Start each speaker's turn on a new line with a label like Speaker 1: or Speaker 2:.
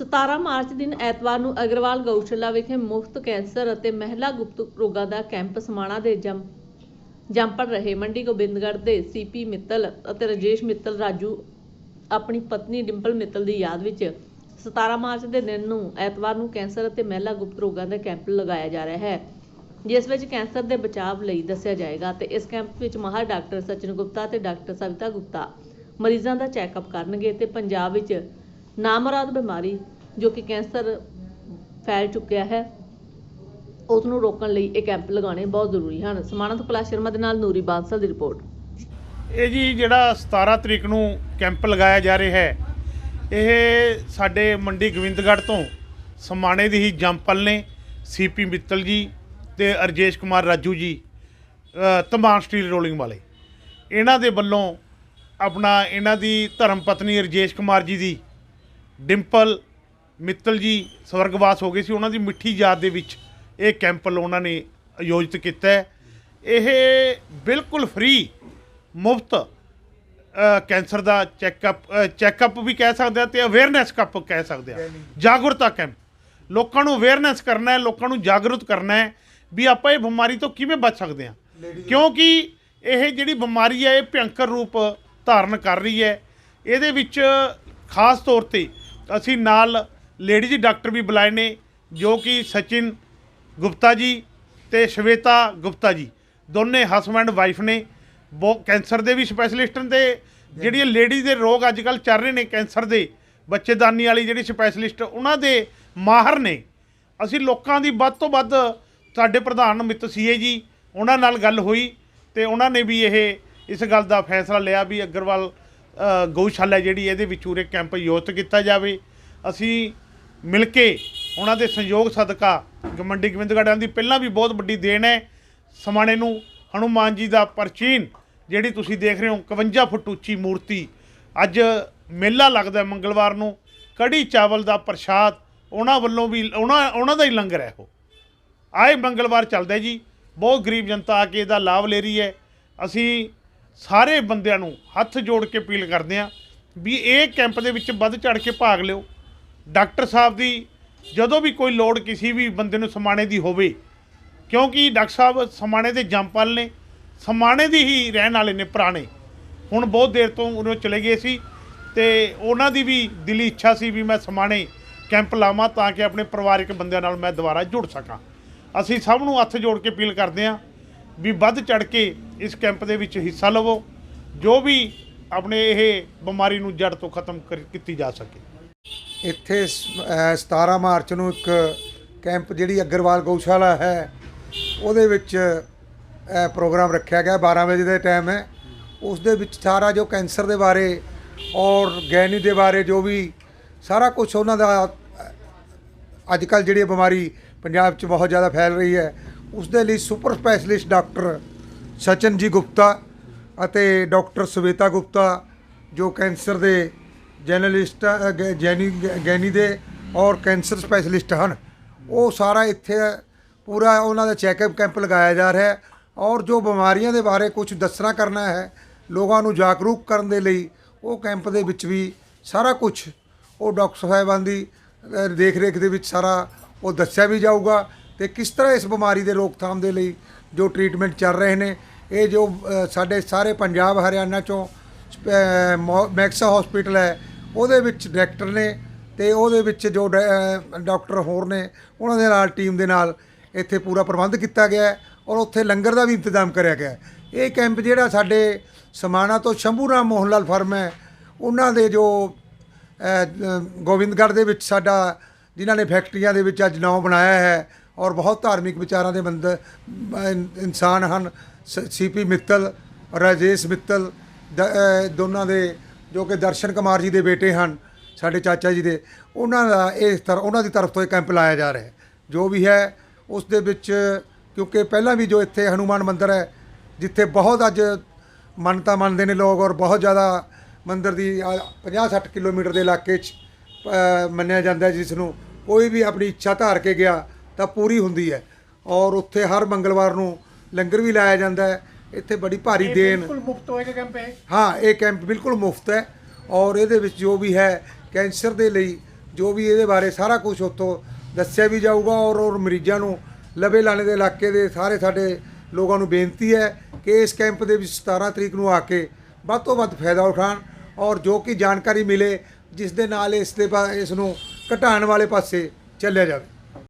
Speaker 1: 17 March ਦਿਨ ਐਤਵਾਰ ਨੂੰ ਅਗਰਵਾਲ ਗਊਸ਼ਾਲਾ ਵਿਖੇ ਮੁਫਤ ਕੈਂਸਰ ਅਤੇ ਮਹਿਲਾ ਗੁਪਤ ਰੋਗਾਂ ਦਾ ਕੈਂਪ ਸਮਾਣਾ ਦੇ ਜੰਮ ਜੰਪੜ ਰਹੇ ਮੰਡੀ ਗੋਬਿੰਦਗੜ੍ਹ ਦੇ ਸੀਪੀ ਮਿੱਤਲ ਅਤੇ ਰਜੇਸ਼ ਮਿੱਤਲ ਰਾਜੂ ਆਪਣੀ ਪਤਨੀ ਡਿੰਪਲ ਮਿੱਤਲ ਦੀ ਯਾਦ ਵਿੱਚ 17 ਮਾਰਚ ਦੇ ਦਿਨ ਨੂੰ ਐਤਵਾਰ ਨੂੰ ਕੈਂਸਰ ਅਤੇ ਮਹਿਲਾ ਗੁਪਤ ਰੋਗਾਂ ਦਾ ਕੈਂਪ ਲਗਾਇਆ ਜਾ ਰਿਹਾ ਹੈ, ਜਿਸ ਵਿੱਚ ਕੈਂਸਰ ਦੇ ਬਚਾਵ ਲਈ ਦੱਸਿਆ ਜਾਏਗਾ ਤੇ ਇਸ ਕੈਂਪ ਵਿੱਚ ਮਾਹਰ ਡਾਕਟਰ ਸਚਿਨ ਗੁਪਤਾ ਤੇ ਡਾਕਟਰ ਸਵਿਤਾ ਗੁਪਤਾ ਮਰੀਜ਼ਾਂ ਦਾ ਚੈੱਕਅਪ ਕਰਨਗੇ ਤੇ ਪੰਜਾਬ ਵਿੱਚ ਨਾਮਰਾਦ ਬਿਮਾਰੀ ਜੋ ਕਿ ਕੈਂਸਰ ਫੈਲ ਚੁੱਕਿਆ ਹੈ ਉਸ ਨੂੰ ਰੋਕਣ ਲਈ ਇਹ ਕੈਂਪ ਲਗਾਉਣੇ ਬਹੁਤ ਜ਼ਰੂਰੀ ਹਨ। ਸਮਾਣਾ ਤੋਂ ਕੈਲਾਸ਼ ਸ਼ਰਮਾ ਦੇ ਨਾਲ ਨੂਰੀ ਬਾਂਸਲ ਦੀ ਰਿਪੋਰਟ।
Speaker 2: ਇਹ ਜੀ ਜਿਹੜਾ 17 ਤਰੀਕ ਨੂੰ ਕੈਂਪ ਲਗਾਇਆ ਜਾ ਰਿਹਾ ਹੈ ਇਹ ਸਾਡੇ ਮੰਡੀ ਗੋਬਿੰਦਗੜ੍ਹ ਤੋਂ ਸਮਾਣੇ ਦੀ ਹੀ ਜੰਪਲ ਨੇ ਸੀਪੀ ਮਿੱਤਲ ਜੀ ਤੇ ਅਰਜੇਸ਼ ਕੁਮਾਰ ਰਾਜੂ ਜੀ ਅ, ਤਮਾਨ ਸਟੀਲ ਰੋਲਿੰਗ ਵਾਲੇ। ਇਹਨਾਂ ਦੇ ਵੱਲੋਂ ਆਪਣਾ ਇਹਨਾਂ ਦੀ ਧਰਮ ਪਤਨੀ ਅਰਜੇਸ਼ ਕੁਮਾਰ ਜੀ ਦੀ ਡਿੰਪਲ ਮਿੱਤਲ ਜੀ ਸਵਰਗਵਾਸ ਹੋ ਗਏ ਸੀ। ਉਹਨਾਂ ਦੀ ਮਿੱਠੀ ਯਾਦ ਦੇ ਵਿੱਚ ਇਹ ਕੈਂਪ ਉਹਨਾਂ ਨੇ ਆਯੋਜਿਤ ਕੀਤਾ ਹੈ। ਇਹ ਬਿਲਕੁਲ ਫ੍ਰੀ ਮੁਫਤ ਕੈਂਸਰ ਦਾ ਚੈੱਕਅਪ ਚੈੱਕਅਪ ਵੀ ਕਹਿ ਸਕਦੇ ਆ ਤੇ ਅਵੇਅਰਨੈਸ ਕੈਂਪ ਕਹਿ ਸਕਦੇ ਆ। ਜਾਗਰੂਕਤਾ ਕੈਂਪ। ਲੋਕਾਂ ਨੂੰ ਅਵੇਅਰਨੈਸ ਕਰਨਾ ਹੈ ਲੋਕਾਂ ਨੂੰ ਜਾਗਰੂਕ ਕਰਨਾ ਹੈ ਵੀ ਆਪਾਂ ਇਹ ਬਿਮਾਰੀ ਤੋਂ ਕਿਵੇਂ ਬਚ ਸਕਦੇ ਆ। ਕਿਉਂਕਿ ਇਹ ਜਿਹੜੀ ਬਿਮਾਰੀ ਹੈ ਇਹ ਭਿਅੰਕਰ ਰੂਪ ਧਾਰਨ ਕਰ ਰਹੀ ਹੈ। ਇਹਦੇ ਵਿੱਚ ਖਾਸ ਤੌਰ ਤੇ ਅਸੀਂ ਨਾਲ ਲੇਡੀਜ਼ ਡਾਕਟਰ ਵੀ ਬੁਲਾਏ ਨੇ, ਜੋ ਕਿ ਸਚਿਨ ਗੁਪਤਾ ਜੀ ਤੇ ਸ਼ਵੇਤਾ ਗੁਪਤਾ ਜੀ। ਦੋਨੇ ਹਸਬੈਂਡ ਵਾਈਫ ਨੇ। ਬਹੁਤ ਕੈਂਸਰ ਦੇ ਵੀ ਸਪੈਸ਼ਲਿਸਟ ਨੇ ਤੇ ਜਿਹੜੀਆਂ ਲੇਡੀਜ਼ ਦੇ ਰੋਗ ਅੱਜ ਕੱਲ ਚੱਲ ਰਹੇ ਨੇ ਕੈਂਸਰ ਦੇ, ਬੱਚੇਦਾਨੀ ਵਾਲੀ ਜਿਹੜੀ ਸਪੈਸ਼ਲਿਸਟ ਉਹਨਾਂ ਦੇ ਮਾਹਰ ਨੇ। ਅਸੀਂ ਲੋਕਾਂ ਦੀ ਵੱਧ ਤੋਂ ਵੱਧ ਸਾਡੇ ਪ੍ਰਧਾਨ ਮਿੱਤ ਸੀਏ ਜੀ, ਉਹਨਾਂ ਨਾਲ ਗੱਲ ਹੋਈ ਤੇ ਉਹਨਾਂ ਨੇ ਵੀ ਇਹ, ਇਸ ਗੱਲ ਦਾ ਫੈਸਲਾ ਲਿਆ ਵੀ ਅਗਰਵਾਲ ਗਊਸ਼ਾਲਾ ਜਿਹੜੀ ਇਹਦੇ ਵਿੱਚ ਉਰੇ ਕੈਂਪ ਆਯੋਜਿਤ ਕੀਤਾ ਜਾਵੇ। ਅਸੀਂ ਮਿਲ ਕੇ ਉਹਨਾਂ ਦੇ ਸੰਯੋਗ ਸਦਕਾ ਗ- ਮੰਡੀ ਗੋਬਿੰਦਗੜ੍ਹਾਂ ਦੀ ਪਹਿਲਾਂ ਵੀ ਬਹੁਤ ਵੱਡੀ ਦੇਣ ਹੈ। ਸਮਾਣੇ ਨੂੰ ਹਨੂਮਾਨ ਜੀ ਦਾ ਪ੍ਰਚੀਨ, ਜਿਹੜੀ ਤੁਸੀਂ ਦੇਖ ਰਹੇ ਹੋ 51 ਫੁੱਟ ਉੱਚੀ ਮੂਰਤੀ। ਅੱਜ ਮੇਲਾ ਲੱਗਦਾ ਮੰਗਲਵਾਰ ਨੂੰ। ਕੜੀ ਚਾਵਲ ਦਾ ਪ੍ਰਸ਼ਾਦ, ਉਹਨਾਂ ਵੱਲੋਂ ਵੀ, ਉਹਨਾਂ ਉਹਨਾਂ ਦਾ ਹੀ ਲੰਗਰ ਹੈ ਉਹ। ਆਏ ਮੰਗਲਵਾਰ ਚੱਲਦਾ ਜੀ। ਬਹੁਤ ਗਰੀਬ ਜਨਤਾ ਆ ਕੇ ਇਹਦਾ ਲਾਭ ਲੈ ਰਹੀ ਹੈ। ਅਸੀਂ ਸਾਰੇ ਬੰਦਿਆਂ ਨੂੰ ਹੱਥ ਜੋੜ ਕੇ ਅਪੀਲ ਕਰਦੇ ਹਾਂ ਵੀ ਇਹ ਕੈਂਪ ਦੇ ਵਿੱਚ ਵੱਧ ਚੜ ਕੇ ਭਾਗ ਲਿਓ। ਡਾਕਟਰ ਸਾਹਿਬ ਦੀ ਜਦੋਂ ਵੀ ਕੋਈ ਲੋੜ ਕਿਸੇ ਵੀ ਬੰਦੇ ਨੂੰ ਸਮਾਣੇ ਦੀ ਹੋਵੇ, ਕਿਉਂਕਿ ਡਾਕਟਰ ਸਾਹਿਬ ਸਮਾਣੇ ਦੇ ਜੰਪਲ ਨੇ, ਸਮਾਣੇ ਦੀ ਹੀ ਰਹਿਣ ਵਾਲੇ ਨੇ ਪੁਰਾਣੇ ਹੁਣ ਬਹੁਤ ਦੇਰ ਤੋਂ ਉਹਨੂੰ ਚਲੇ ਗਏ ਸੀ ਤੇ ਉਹਨਾਂ ਦੀ ਵੀ ਦਿਲੀ ਇੱਛਾ ਸੀ ਵੀ ਮੈਂ ਸਮਾਣੇ ਕੈਂਪ ਲਾਵਾਂ ਤਾਂ ਕਿ ਆਪਣੇ ਪਰਿਵਾਰਕ ਬੰਦਿਆਂ ਨਾਲ ਮੈਂ ਦੁਬਾਰਾ ਜੁੜ ਸਕਾਂ। ਅਸੀਂ ਸਭ ਨੂੰ ਹੱਥ ਜੋੜ ਕੇ ਅਪੀਲ ਕਰਦੇ ਹਾਂ ਵੀ ਵੱਧ ਚੜ ਕੇ ਇਸ ਕੈਂਪ ਦੇ ਵਿੱਚ ਹਿੱਸਾ ਲਵੋ, ਜੋ ਵੀ ਆਪਣੇ ਇਹ ਬਿਮਾਰੀ ਨੂੰ ਜੜ ਤੋਂ ਖਤਮ ਕਰ- ਕੀਤੀ ਜਾ ਸਕੇ।
Speaker 3: ਇੱਥੇ ਸ- ਅਹ 17 ਮਾਰਚ ਨੂੰ ਇੱਕ ਕੈਂਪ ਜਿਹੜੀ ਅਗਰਵਾਲ ਗਊਸ਼ਾਲਾ ਹੈ, ਉਹਦੇ ਵਿੱਚ ਪ੍ਰੋਗਰਾਮ ਰੱਖਿਆ ਗਿਆ 12 ਵਜੇ ਦਾ ਟਾਈਮ ਹੈ। ਉਸ ਦੇ ਵਿੱਚ ਸਾਰਾ ਜੋ ਕੈਂਸਰ ਦੇ ਬਾਰੇ ਔਰ ਗੈਨੀ ਦੇ ਬਾਰੇ ਜੋ ਵੀ ਸਾਰਾ ਕੁਝ ਉਹਨਾਂ ਦਾ ਅੱਜ ਕੱਲ ਜਿਹੜੀ ਬਿਮਾਰੀ ਪੰਜਾਬ 'ਚ ਬਹੁਤ ਜ਼ਿਆਦਾ ਫੈਲ ਰਹੀ ਹੈ ਉਸ ਦੇ ਲਈ ਸੁਪਰ ਸਪੈਸ਼ਲਿਸਟ ਡਾਕਟਰ ਸਚਨ ਜੀ ਗੁਪਤਾ ਅਤੇ ਡਾਕਟਰ ਸਵੇਤਾ ਗੁਪਤਾ ਜੋ ਕੈਂਸਰ ਦੇ ਜਰਨਲਿਸਟ ਅ, ਗੈ- ਜੈਨੀ ਗੈਨੀ ਦੇ ਔਰ ਕੈਂਸਰ ਸਪੈਸ਼ਲਿਸਟ ਹਨ। ਉਹ ਸਾਰਾ ਇੱਥੇ ਪੂਰਾ ਉਹਨਾਂ ਦਾ ਚੈੱਕਅਪ ਕੈਂਪ ਲਗਾਇਆ ਜਾ ਰਿਹਾ ਹੈ ਔਰ ਜੋ ਬਿਮਾਰੀਆਂ ਦੇ ਬਾਰੇ ਕੁਝ ਦੱਸਣਾ ਕਰਨਾ ਹੈ ਲੋਕਾਂ ਨੂੰ ਜਾਗਰੂਕ ਕਰਨ ਦੇ ਲਈ ਉਹ ਕੈਂਪ ਦੇ ਵਿੱਚ ਵੀ ਸਾਰਾ ਕੁਝ ਉਹ ਡਾਕਟਰ ਸਾਹਿਬਾਨ ਦੀ ਦੇਖ ਰੇਖ ਦੇ ਵਿੱਚ ਸਾਰਾ ਉਹ ਦੱਸਿਆ ਵੀ ਜਾਊਗਾ। ਤੇ ਕਿਸ ਤਰ੍ਹਾਂ ਇਸ ਬਿਮਾਰੀ ਦੇ ਰੋਕਥਾਮ ਦੇ ਲਈ ਜੋ ਟ੍ਰੀਟਮੈਂਟ ਚੱਲ ਰਹੇ ਨੇ ਇਹ ਜੋ ਸਾਡੇ ਸਾਰੇ ਪੰਜਾਬ ਹਰਿਆਣਾ ਚੋਂ ਸਪ- ਮੈਕਸਾ ਹਸਪੀਟਲ ਹੈ ਉਹਦੇ ਵਿੱਚ ਡਾਇਰੈਕਟਰ ਨੇ ਤੇ ਉਹਦੇ ਵਿੱਚ ਜੋ ਡਾ- ਅ, ਡਾਕਟਰ ਹੋਰ ਨੇ ਉਹਨਾਂ ਦੇ ਨਾਲ ਟੀਮ ਦੇ ਨਾਲ ਇੱਥੇ ਪੂਰਾ ਪ੍ਰਬੰਧ ਕੀਤਾ ਗਿਆ ਹੈ ਔਰ ਉੱਥੇ ਲੰਗਰ ਦਾ ਵੀ ਇੰਤਜ਼ਾਮ ਕਰਿਆ ਗਿਆ ਹੈ। ਇਹ ਕੈਂਪ ਜਿਹੜਾ ਸਾਡੇ ਸਮਾਣਾ ਤੋਂ ਸ਼ੰਭੂ ਰਾਮ ਮੋਹਨ ਲਾਲ ਫਰਮ ਹੈ ਉਹਨਾਂ ਦੇ ਜੋ ਗੋਬਿੰਦਗੜ੍ਹ ਦੇ ਵਿੱਚ ਸਾਡਾ ਜਿਨ੍ਹਾਂ ਨੇ ਫੈਕਟਰੀਆਂ ਦੇ ਵਿੱਚ ਅੱਜ ਨਾਮ ਬਣਾਇਆ ਹੈ ਔਰ ਬਹੁਤ ਧਾਰਮਿਕ ਵਿਚਾਰਾਂ ਦੇ ਬੰਦ ਇਨਸਾਨ ਹਨ। ਸੀਪੀ ਮਿੱਤਲ ਰਾਜੇਸ਼ ਮਿੱਤਲ, ਦ- ਦੋਨਾਂ ਦੇ ਜੋ ਕਿ ਦਰਸ਼ਨ ਕੁਮਾਰ ਜੀ ਦੇ ਬੇਟੇ ਹਨ, ਸਾਡੇ ਚਾਚਾ ਜੀ ਦੇ, ਉਹਨਾਂ ਦਾ ਇਸ ਤਰ੍ਹਾਂ ਉਹਨਾਂ ਦੀ ਤਰਫ ਤੋਂ ਇਹ ਕੈਂਪ ਲਾਇਆ ਜਾ ਰਿਹਾ ਹੈ। ਜੋ ਵੀ ਹੈ, ਉਸ ਦੇ ਵਿੱਚ ਕਿਉਂਕਿ ਪਹਿਲਾਂ ਵੀ ਜੋ ਇੱਥੇ ਹਨੂਮਾਨ ਮੰਦਿਰ ਹੈ, ਜਿੱਥੇ ਬਹੁਤ ਅੱਜ ਮੰਨਤਾ ਮੰਨਦੇ ਨੇ ਲੋਕ ਔਰ ਬਹੁਤ ਜ਼ਿਆਦਾ ਮੰਦਿਰ ਦੀ 50-60 ਕਿਲੋਮੀਟਰ ਦੇ ਇਲਾਕੇ 'ਚ ਮੰਨਿਆ ਜਾਂਦਾ ਜਿਸ ਨੂੰ ਕੋਈ ਵੀ ਆਪਣੀ ਇੱਛਾ ਧਾਰ ਕੇ ਗਿਆ ਤਾਂ ਪੂਰੀ ਹੁੰਦੀ ਹੈ। ਔਰ ਉੱਥੇ ਹਰ ਮੰਗਲਵਾਰ ਨੂੰ ਲੰਗਰ ਵੀ ਲਾਇਆ ਜਾਂਦਾ ਹੈ। ਇੱਥੇ ਬੜੀ ਭਾਰੀ ਦੇਣ।
Speaker 2: ਬਿਲਕੁਲ ਮੁਫਤ ਹੋਏਗਾ ਕੈਂਪ ਇਹ?
Speaker 3: ਹਾਂ ਇਹ ਕੈਂਪ ਬਿਲਕੁਲ ਮੁਫਤ ਹੈ। ਔਰ ਇਹਦੇ ਵਿੱਚ ਜੋ ਵੀ ਹੈ ਕੈਂਸਰ ਦੇ ਲਈ ਜੋ ਵੀ ਇਹਦੇ ਬਾਰੇ ਸਾਰਾ ਕੁਝ ਉੱਥੋਂ ਦੱਸਿਆ ਵੀ ਜਾਊਗਾ। ਔਰ ਔਰ ਮਰੀਜ਼ਾਂ ਨੂੰ ਲਵੇ ਲਾਣੇ ਦੇ ਇਲਾਕੇ ਦੇ ਸਾਰੇ ਸਾਡੇ ਲੋਕਾਂ ਨੂੰ ਬੇਨਤੀ ਹੈ ਕਿ ਇਸ ਕੈਂਪ ਦੇ ਵਿੱਚ 17 ਤਰੀਕ ਨੂੰ ਆ ਕੇ ਵੱਧ ਤੋਂ ਵੱਧ ਫਾਇਦਾ ਉਠਾਉਣ। ਔਰ ਜੋ ਕਿ ਜਾਣਕਾਰੀ ਮਿਲੇ ਜਿਸ ਦੇ ਨਾਲ ਇਸ ਦੇ ਇਸ ਨੂੰ ਘਟਾਉਣ ਵਾਲੇ ਪਾਸੇ ਚੱਲਿਆ ਜਾਵੇ।